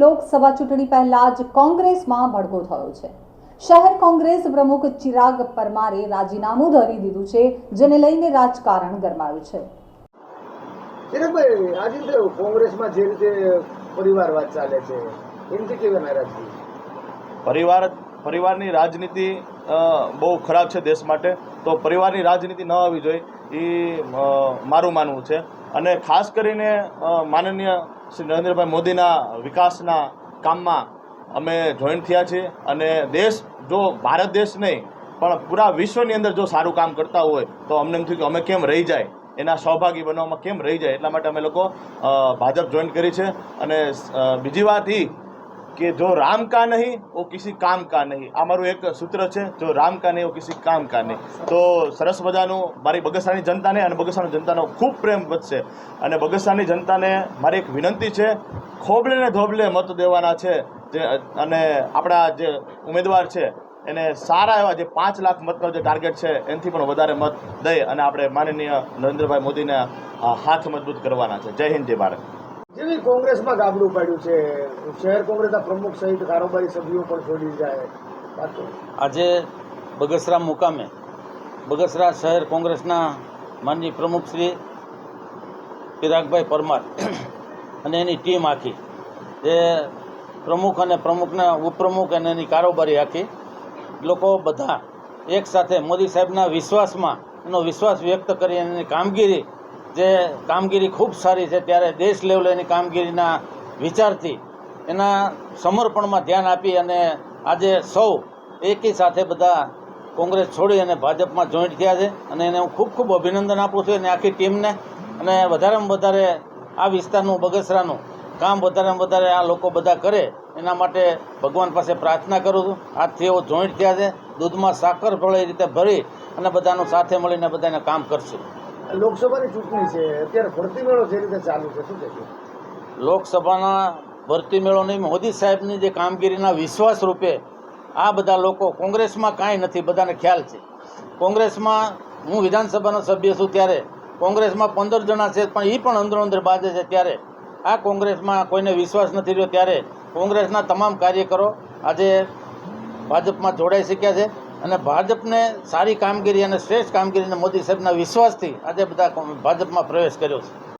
લોકસભા ચૂંટણી પહેલા જ કોંગ્રેસમાં ભડકો થયો છે. શહેર કોંગ્રેસ પ્રમુખ ચિરાગ પરમારે રાજીનામું ધરી દીધું છે જેને લઈને રાજકારણ ગરમાયું છે. ચિરાગભાઈ આજે કોંગ્રેસમાં જે રીતે પરિવારવાદ ચાલે છે એમથી કેવી નારાજગી? પરિવાર પરિવારની રાજનીતિ બહુ ખરાબ છે દેશ માટે. તો પરિવારની રાજનીતિ ન આવવી જોઈએ. એ મારું માનવું છે. અને ખાસ કરીને માનનીય શ્રી નરેન્દ્રભાઈ મોદીના વિકાસના કામમાં અમે જોઈન થયા છીએ. અને દેશ, જો ભારત દેશ નહીં, પણ પૂરા વિશ્વની અંદર જો સારું કામ કરતા હોય, તો અમને એમ થયું કે અમે કેમ રહી જાય? એના સહભાગી બનવામાં કેમ રહી જાય? એટલા માટે અમે લોકો ભાજપ જોઈન કરી છે. અને બીજી વાત એ કે જો રામ કા નહીં, ઓ કિસી કામ કા નહીં. આ મારું એક સૂત્ર છે, જો રામ કા નહીં, ઓ કિસી કામ કા નહીં. તો સરસ મજાનું, મારી બગસરાની જનતાને અને બગસરાની જનતાનો ખૂબ પ્રેમ વધશે. અને બગસરાની જનતાને મારી એક વિનંતી છે, ખોબલે ને ધોબલે મત દેવાના છે. જે, અને આપણા જે ઉમેદવાર છે, એને સારા એવા જે પાંચ લાખ મતનો જે ટાર્ગેટ છે, એનાથી પણ વધારે મત દઈ અને આપણે માનનીય નરેન્દ્રભાઈ મોદીને હાથ મજબૂત કરવાના છે. જય હિન્દ, જય ભારત. જેવી કોંગ્રેસમાં ગાબડું પાડ્યું છે. શહેર કોંગ્રેસના પ્રમુખ સહિત કારોબારી સભ્યો પણ છોડી જાય. આજે બગસરા મુકામે, બગસરા શહેર કોંગ્રેસના માનનીય પ્રમુખ શ્રી ચિરાગભાઈ પરમાર અને એની ટીમ આખી. જે પ્રમુખ અને પ્રમુખના ઉપપ્રમુખ અને એની કારોબારી આખી. લોકો બધા એકસાથે મોદી સાહેબના વિશ્વાસમાં એનો વિશ્વાસ વ્યક્ત કરી અને એની કામગીરી જે કામગીરી ખૂબ સારી છે, ત્યારે દેશ લેવલે એની કામગીરીના વિચારથી એના સમર્પણમાં ધ્યાન આપી અને આજે સૌ એકી સાથે બધા કોંગ્રેસ છોડી અને ભાજપમાં જોઈન્ટ થયા છે. અને એને હું ખૂબ ખૂબ અભિનંદન આપું છું અને આખી ટીમને. અને વધારેમાં વધારે આ વિસ્તારનું, બગસરાનું કામ વધારેમાં વધારે આ લોકો બધા કરે, એના માટે ભગવાન પાસે પ્રાર્થના કરું છું. આજથી એવો જોઈન્ટ થયા છે. દૂધમાં સાકર ભળે રીતે ભરી અને બધાનું સાથે મળીને બધાને કામ કરશું. લોકસભાની ચૂંટણી છે, અત્યારે ભરતી મેળો જે રીતે ચાલુ છે, શું કહેશો? લોકસભાના ભરતી મેળો નહીં મોદી સાહેબની જે કામગીરીના વિશ્વાસ રૂપે આ બધા લોકો કોંગ્રેસમાં કાંઈ નથી, બધાને ખ્યાલ છે. કોંગ્રેસમાં, હું વિધાનસભાનો સભ્ય છું ત્યારે, કોંગ્રેસમાં પંદર જણા છે, પણ એ પણ અંદરો અંદર બાજે છે ત્યારે. આ કોંગ્રેસમાં કોઈને વિશ્વાસ નથી રહ્યો ત્યારે કોંગ્રેસના તમામ કાર્યકરો આજે ભાજપમાં જોડાઈ શક્યા છે. અને ભાજપને સારી કામગીરી અને શ્રેષ્ઠ કામગીરીને મોદી સાહેબના વિશ્વાસથી આજે બધા ભાજપમાં પ્રવેશ કર્યો છે.